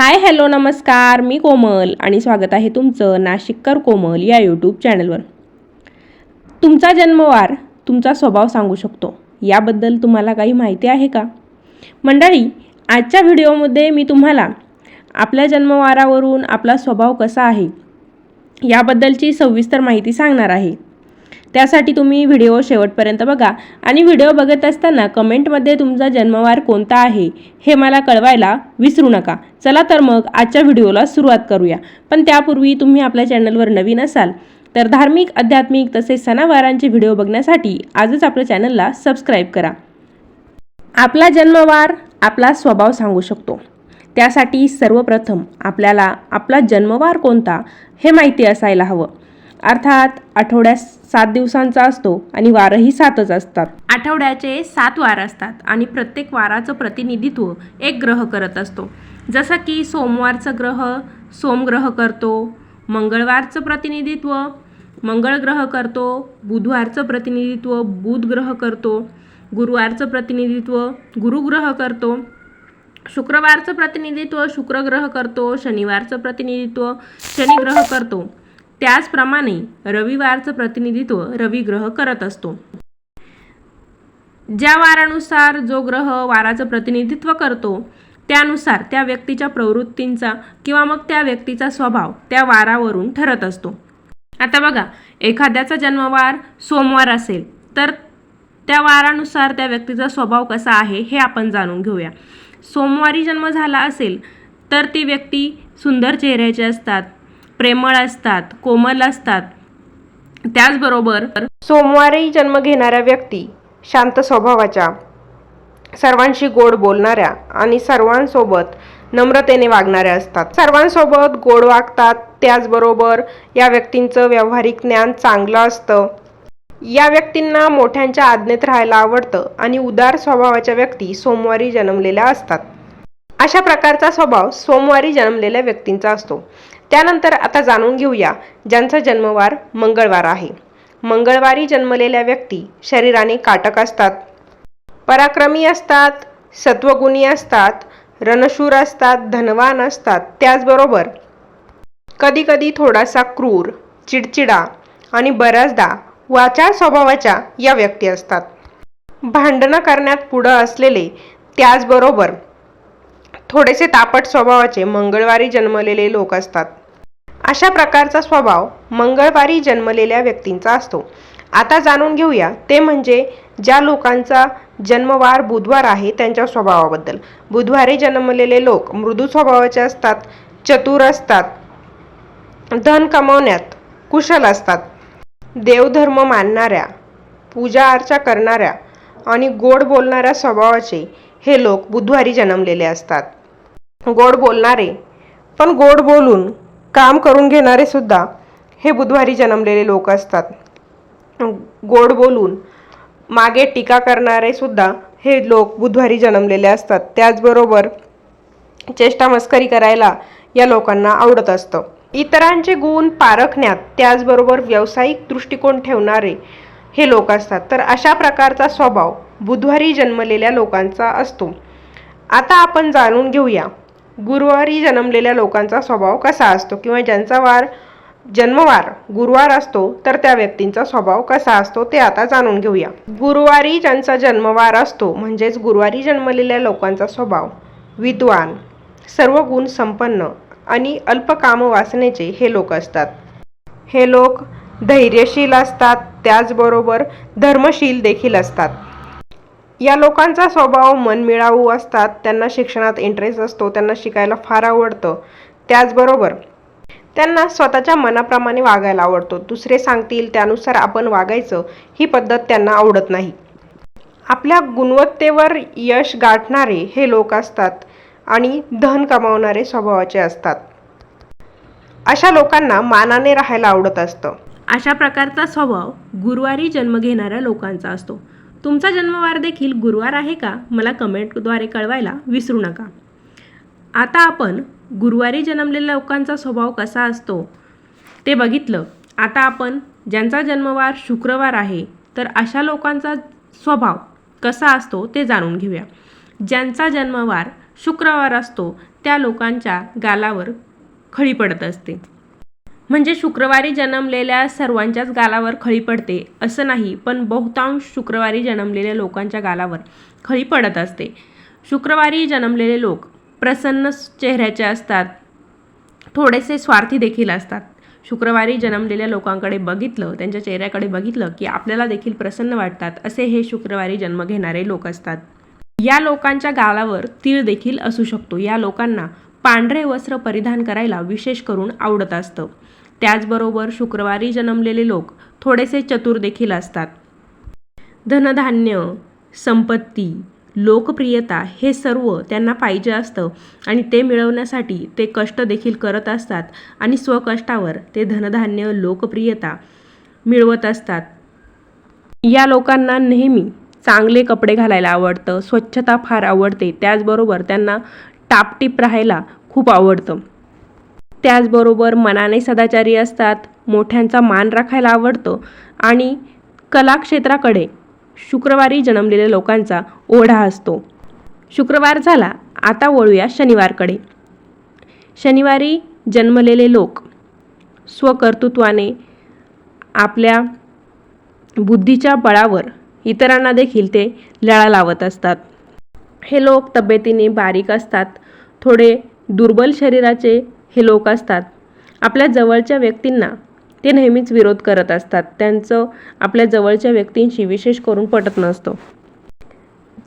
Hi hello नमस्कार. मी कोमल आणि स्वागत आहे तुमचं नाशिककर कोमल या यूट्यूब चॅनलवर तुमचा जन्मवार तुमचा स्वभाव सांगू शकतो. याबद्दल तुम्हाला काही माहिती आहे का? मंडळी आजच्या व्हिडिओमध्ये मी तुम्हाला आपल्या जन्मवारावरून आपला स्वभाव कसा आहे याबद्दलची सविस्तर माहिती सांगणार आहे. त्यासाठी तुम्ही व्हिडिओ शेवटपर्यंत बघा. आणि व्हिडिओ बघत असताना कमेंटमध्ये तुमचा जन्मवार कोणता आहे हे मला कळवायला विसरू नका. चला तर मग आजच्या व्हिडिओला सुरुवात करूया. पण त्यापूर्वी तुम्ही आपल्या चॅनलवर नवीन असाल तर धार्मिक आध्यात्मिक तसेच सणावारांचे व्हिडिओ बघण्यासाठी आजच आपल्या चॅनलला सबस्क्राईब करा. आपला जन्मवार आपला स्वभाव सांगू शकतो. त्यासाठी सर्वप्रथम आपल्याला आपला जन्मवार कोणता हे माहिती असायला हवं. अर्थात आठवड्यास सात दिवसांचा असतो आणि वारही सातच असतात. आठवड्याचे सात वार असतात आणि प्रत्येक वाराचं प्रतिनिधित्व एक ग्रह करत असतो. जसं की सोमवारचं ग्रह सोमग्रह करतो मंगळवारचं प्रतिनिधित्व मंगळ ग्रह करतो बुधवारचं प्रतिनिधित्व बुध ग्रह करतो गुरुवारचं प्रतिनिधित्व गुरुग्रह करतो शुक्रवारचं प्रतिनिधित्व शुक्रग्रह करतो शनिवारचं प्रतिनिधित्व शनिग्रह करतो. त्याचप्रमाणे रविवारचं प्रतिनिधित्व रविग्रह करत असतो. ज्या वारानुसार जो ग्रह वाराचं प्रतिनिधित्व करतो त्यानुसार त्या व्यक्तीच्या प्रवृत्तींचा किंवा मग त्या व्यक्तीचा स्वभाव त्या वारावरून ठरत असतो. आता बघा एखाद्याचा जन्मवार सोमवार असेल तर त्या वारानुसार त्या व्यक्तीचा स्वभाव कसा आहे हे आपण जाणून घेऊया. सोमवारी जन्म झाला असेल तर ती व्यक्ती सुंदर चेहऱ्याचे असतात प्रेमळ असतात कोमल असतात. त्याचबरोबर सोमवारी जन्म घेणाऱ्या व्यक्ती शांत स्वभावाच्या सर्वांशी गोड बोलणाऱ्या आणि सर्वांसोबत नम्रतेने वागणाऱ्या असतात. सर्वांसोबत गोड वागतात त्याचबरोबर या व्यक्तींचं व्यावहारिक ज्ञान चांगलं असतं. या व्यक्तींना मोठ्यांच्या आज्ञेत राहायला आवडतं आणि उदार स्वभावाच्या व्यक्ती सोमवारी जन्मलेल्या असतात. अशा प्रकारचा स्वभाव सोमवारी जन्मलेल्या व्यक्तींचा असतो. त्यानंतर आता जाणून घेऊया ज्यांचा जन्मवार मंगळवार आहे. मंगळवारी जन्मलेल्या व्यक्ती शरीराने काटक असतात. पराक्रमी असतात सत्वगुणी असतात रणशूर असतात धनवान असतात. त्याचबरोबर कधीकधी थोडासा क्रूर चिडचिडा आणि बऱ्याचदा वाचाळ स्वभावाच्या या व्यक्ती असतात. भांडणं करण्यात पुढं असलेले त्याचबरोबर थोडेसे तापट स्वभावाचे मंगळवारी जन्मलेले लोक असतात. अशा प्रकारचा स्वभाव मंगळवारी जन्मलेल्या व्यक्तींचा असतो. आता जाणून घेऊया ते म्हणजे ज्या लोकांचा जन्मवार बुधवार आहे त्यांच्या स्वभावाबद्दल. बुधवारी जन्मलेले लोक मृदू स्वभावाचे असतात चतुर असतात धन कमवण्यात कुशल असतात देवधर्म मानणाऱ्या पूजा अर्चा करणाऱ्या आणि गोड बोलणाऱ्या स्वभावाचे हे लोक बुधवारी जन्मलेले असतात. गोड बोलणारे पण गोड बोलून काम करून घेणारे सुद्धा हे बुधवारी जन्मलेले लोक असतात. गोड बोलून मागे टीका करणारे सुद्धा हे लोक बुधवारी जन्मलेले असतात. त्याचबरोबर चेष्टा मस्करी करायला या लोकांना आवडत असतं. इतरांचे गुण पारखण्यात त्याचबरोबर व्यावसायिक दृष्टिकोन ठेवणारे हे लोक असतात. तर अशा प्रकारचा स्वभाव बुधवारी जन्मलेल्या लोकांचा असतो. आता आपण जाणून घेऊया गुरुवारी जन्मलेल्या लोकांचा स्वभाव कसा असतो किंवा ज्यांचा वार जन्मवार गुरुवार असतो तर त्या व्यक्तींचा स्वभाव कसा असतो ते आता जाणून घेऊया. गुरुवारी ज्यांचा जन्मवार असतो म्हणजेच गुरुवारी जन्मलेल्या लोकांचा स्वभाव विद्वान सर्व गुण संपन्न आणि अल्प काम वासनेचे हे लोक असतात. हे लोक धैर्यशील असतात त्याचबरोबर धर्मशील देखील असतात. या लोकांचा स्वभाव मनमिळावू असतात त्यांना शिक्षणात इंटरेस्ट असतो त्यांना शिकायला फार आवडतं. त्याचबरोबर त्यांना स्वतःच्या मनाप्रमाणे वागायला आवडतो. दुसरे सांगतील त्यानुसार आपण वागायचं ही पद्धत त्यांना आवडत नाही. आपल्या गुणवत्तेवर यश गाठणारे हे लोक असतात आणि धन कमावणारे स्वभावाचे असतात. अशा लोकांना मानाने राहायला आवडत असतं. अशा प्रकारचा स्वभाव गुरुवारी जन्म घेणाऱ्या लोकांचा असतो. तुमचा जन्मवार देखील गुरुवार आहे का? मला कमेंटद्वारे कळवायला विसरू नका. आता आपण गुरुवारी जन्मलेल्या लोकांचा स्वभाव कसा असतो ते बघितलं. आता आपण ज्यांचा जन्मवार शुक्रवार आहे तर अशा लोकांचा स्वभाव कसा असतो ते जाणून घेऊया. ज्यांचा जन्मवार शुक्रवार असतो त्या लोकांच्या गालावर खळी पडत असते. म्हणजे शुक्रवारी जन्मलेल्या सर्वांच्याच गालावर खळी पडते असं नाही पण बहुतांश शुक्रवारी जन्मलेल्या लोकांच्या गालावर खळी पडत असते. शुक्रवारी जन्मलेले लोक प्रसन्न चेहऱ्याचे असतात थोडेसे स्वार्थी देखील असतात. शुक्रवारी जन्मलेल्या लोकांकडे बघितलं त्यांच्या चेहऱ्याकडे बघितलं की आपल्याला देखील प्रसन्न वाटतात असे हे शुक्रवारी जन्म घेणारे लोक असतात. या लोकांच्या गालावर तीळ देखील असू शकतो. या लोकांना पांढरे वस्त्र परिधान करायला विशेष करून आवडत असतं. त्याचबरोबर शुक्रवारी जन्मलेले लोक थोडेसे चतुर देखील असतात. धनधान्य संपत्ती लोकप्रियता हे सर्व त्यांना पाहिजे असतं आणि ते मिळवण्यासाठी ते कष्ट देखील करत असतात आणि स्वकष्टावर ते धनधान्य लोकप्रियता मिळवत असतात. या लोकांना नेहमी चांगले कपडे घालायला आवडतं स्वच्छता फार आवडते त्याचबरोबर त्यांना टापटीप राहायला खूप आवडतं. त्याचबरोबर मनाने सदाचारी असतात मोठ्यांचा मान राखायला आवडतं आणि कलाक्षेत्राकडे शुक्रवारी जन्मलेल्या लोकांचा ओढा असतो. शुक्रवार झाला आता वळूया शनिवारकडे. शनिवारी जन्मलेले लोक स्वकर्तृत्वाने आपल्या बुद्धीच्या बळावर इतरांना देखील ते लळा लावत असतात. हे लोक तब्येतीने बारीक असतात थोडे दुर्बल शरीराचे हे लोक असतात. आपल्या जवळच्या व्यक्तींना ते नेहमीच विरोध करत असतात. त्यांचं आपल्या जवळच्या व्यक्तींशी विशेष करून पटत नसतं.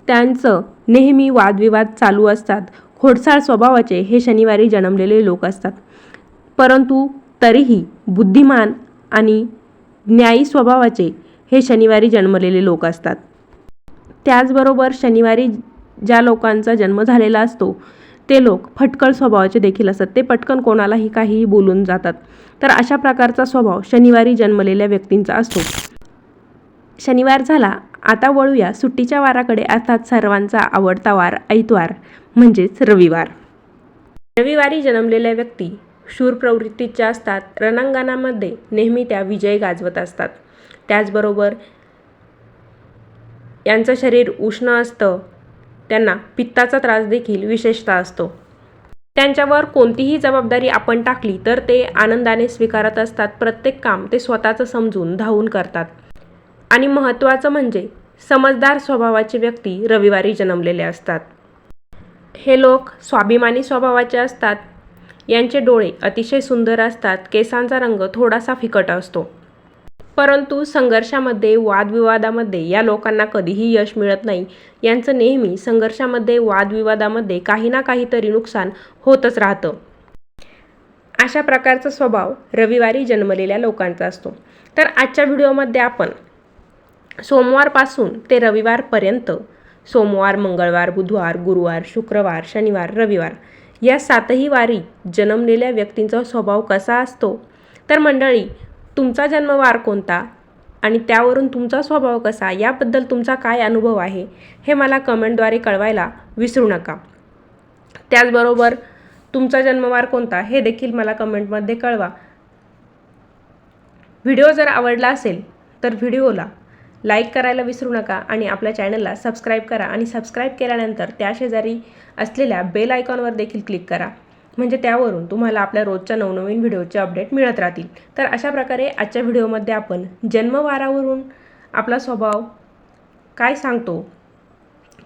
त्यांचं नेहमी वादविवाद चालू असतात. खोडसाळ स्वभावाचे हे शनिवारी जन्मलेले लोक असतात. परंतु तरीही बुद्धिमान आणि न्यायी स्वभावाचे हे शनिवारी जन्मलेले लोक असतात. त्याचबरोबर शनिवारी ज्या लोकांचा जन्म झालेला असतो ते लोक फटकळ स्वभावाचे देखील असतात. ते पटकन कोणालाही काहीही बोलून जातात. तर अशा प्रकारचा स्वभाव शनिवारी जन्मलेल्या व्यक्तींचा असतो. शनिवार झाला. आता वळूया सुट्टीच्या वाराकडे. अर्थात सर्वांचा आवडता वार ऐतवार म्हणजेच रविवार. रविवारी जन्मलेल्या व्यक्ती शूर प्रवृत्तीच्या असतात. रणांगणामध्ये नेहमी त्या विजय गाजवत असतात. त्याचबरोबर यांचं शरीर उष्ण असतं. त्यांना पित्ताचा त्रास देखील विशेषतः असतो. त्यांच्यावर कोणतीही जबाबदारी आपण टाकली तर ते आनंदाने स्वीकारत असतात. प्रत्येक काम ते स्वतःचं समजून धावून करतात. आणि महत्त्वाचं म्हणजे समजदार स्वभावाचे व्यक्ती रविवारी जन्मलेले असतात. हे लोक स्वाभिमानी स्वभावाचे असतात. यांचे डोळे अतिशय सुंदर असतात. केसांचा रंग थोडासा फिकट असतो. परंतु संघर्षामध्ये वादविवादामध्ये या लोकांना कधीही यश मिळत नाही. यांचं नेहमी संघर्षामध्ये वादविवादामध्ये काही ना काहीतरी नुकसान होतच राहतं. अशा प्रकारचा स्वभाव रविवारी जन्मलेल्या लोकांचा असतो. तर आजच्या व्हिडिओमध्ये आपण सोमवारपासून ते रविवारपर्यंत सोमवार मंगळवार बुधवार गुरुवार शुक्रवार शनिवार रविवार या सातही वारी जन्मलेल्या व्यक्तींचा स्वभाव कसा असतो? तर मंडळी तुमचा जन्मवार कोणता आणि त्यावरून तुमचा स्वभाव कसा याबद्दल तुमचा काय अनुभव आहे हे मला कमेंटद्वारे कळवायला विसरू नका. त्याचबरोबर तुमचा जन्मवार कोणता हे देखील मला कमेंटमध्ये कळवा. व्हिडिओ जर आवडला असेल तर व्हिडिओला लाईक करायला विसरू नका आणि आपल्या चॅनलला सबस्क्राईब करा आणि सबस्क्राईब केल्यानंतर त्या शेजारी असलेल्या बेल आयकॉनवर देखील क्लिक करा. म्हणजे त्यावरून तुम्हाला आपल्या रोजच्या नवनवीन व्हिडिओचे अपडेट मिळत राहतील. तर अशा प्रकारे आजच्या व्हिडिओमध्ये आपण जन्मवारावरून आपला स्वभाव काय सांगतो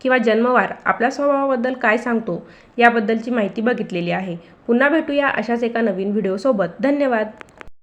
किंवा जन्मवार आपल्या स्वभावाबद्दल काय सांगतो याबद्दलची माहिती बघितलेली आहे. पुन्हा भेटूया अशाच एका नवीन व्हिडिओसोबत. धन्यवाद.